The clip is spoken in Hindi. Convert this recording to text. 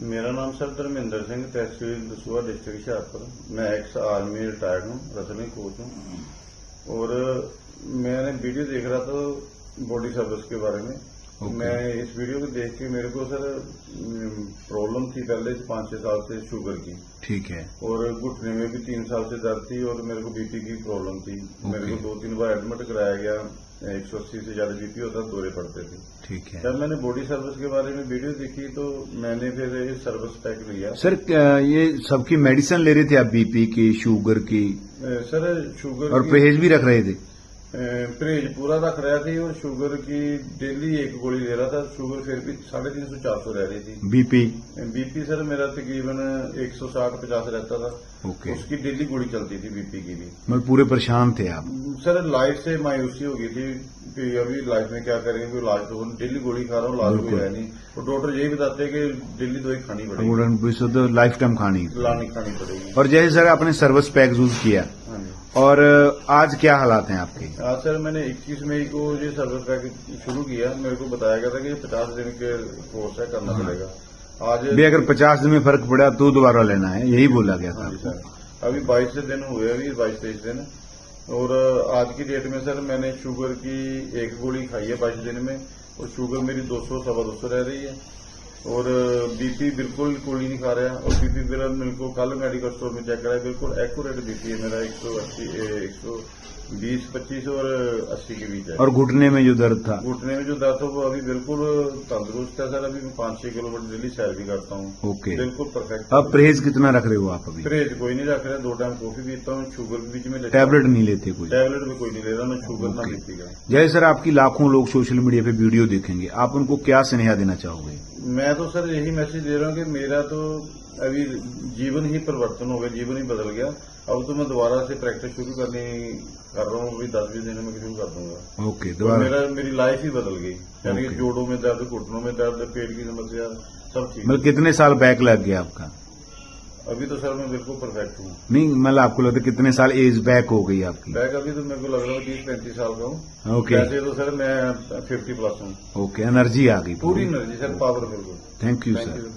मेरा नाम सर धर्मेंद्र सिंह तहसील दसूहा डिस्ट्रिक्ट हुशियारपुर मैं एक्स आर्मी रिटायर्ड हूँ रेसलिंग कोच हूँ। और मैंने वीडियो देख रहा था बॉडी सर्विस के बारे में। Okay. मैं इस वीडियो को देख के मेरे को सर प्रॉब्लम थी पहले पाँच छह साल से शुगर की। ठीक है। और घुटने में भी तीन साल से दर्द थी और मेरे को बीपी की प्रॉब्लम थी। okay. मेरे को दो तीन बार एडमिट कराया गया। एक सौ अस्सी से ज़्यादा बीपी होता दौरे पड़ते थे। ठीक है। जब मैंने बॉडी सर्विस के बारे में वीडियो देखी तो मैंने फिर ये सर्विस पैक लिया। सर ये सबकी मेडिसिन ले रहे थे आप बीपी की शुगर की? सर शुगर और परहेज भी रख रहे थे? परहेज पूरा रख रहा थी और शुगर की डेली एक गोली ले रहा था। शुगर फिर भी साढ़े तीन सौ चार सौ रह रही थी। बीपी? बीपी सर मेरा तकरीबन एक सौ साठ पचास रहता था। ओके। उसकी डेली गोली चलती थी बीपी की भी। मतलब पूरे परेशान थे आप? सर लाइफ से मायूसी हो गई थी कि अभी लाइफ में क्या करेंगे इलाज तो हो- डेली गोली खा रहा हूँ इलाज कोई है नहीं। और डॉक्टर यही बताते हैं कि डेली दवाई खानी पड़ेगी। लाइफ टाइम खानी। लानी खानी पड़ेगी। और जैसे सर आपने सर्विस पैक यूज़ किया। हाँ और आज क्या हालात हैं आपके? आज सर मैंने 21 मई को ये सर्विस पैक शुरू किया। मेरे को बताया गया था कि पचास दिन के कोर्स है करना पड़ेगा। आज भी अगर पचास दिन में फ़र्क पड़ा तो दोबारा लेना है यही बोला गया था हाँ अभी 22 दिन हुए अभी 22 तेईस दिन। और आज की डेट में सर मैंने शुगर की एक गोली खाई है 22 दिन में, और शुगर मेरी 200 सवा दो सौ रह रही है। और बीपी बिल्कुल गोली नहीं खा रहा और बीपी मेरा मेरे को कल मेडिकल स्टोर में चेक कराया। बिल्कुल एक्यूरेट बीपी है मेरा एक सौ अस्सी एक सौ बीस पच्चीस और अस्सी के बीच है। और घुटने में जो दर्द था? घुटने में जो दर्द है वो अभी बिल्कुल तंदुरुस्त है सर। अभी मैं पाँच छह किलोमीटर डेली सैर भी करता हूँ। ओके। बिल्कुल परफेक्ट अब परहेज कितना रख रहे हो आप अभी? परहेज कोई नहीं रख रहा। दो टाइम कॉफ़ी पीता हूँ शुगर बीच में लेता टैबलेट नहीं लेते कोई? टैबलेट भी कोई नहीं ले रहा ना शुगर ना का जैसे सर आपकी लाखों लोग सोशल मीडिया पे वीडियो देखेंगे। आप उनको क्या स्नेहा देना चाहोगे? मैं तो सर यही मैसेज दे रहा हूँ कि मेरा तो अभी जीवन ही परिवर्तन हो गया जीवन ही बदल गया। अब तो मैं दोबारा से प्रैक्टिस शुरू करनी कर रहा हूँ अभी दस बीस दिन में शुरू कर दूँगा। ओके तो दोबारा। मेरा मेरी लाइफ ही बदल गई। यानी कि जोड़ों में दर्द घुटनों में दर्द पेट की समस्या सब ठीक। मतलब कितने साल बैक लग गया आपका? अभी तो सर मैं बिल्कुल परफेक्ट हूँ। नहीं मतलब आपको लगता है कितने साल एज बैक हो गई आपकी? बैक अभी तो मेरे को लग रहा है तीस पैंतीस साल का हूँ। ओके वैसे तो सर मैं फिफ्टी प्लस हूँ। ओके एनर्जी आ गई पूरी एनर्जी सर पावर बिल्कुल thank you thank sir you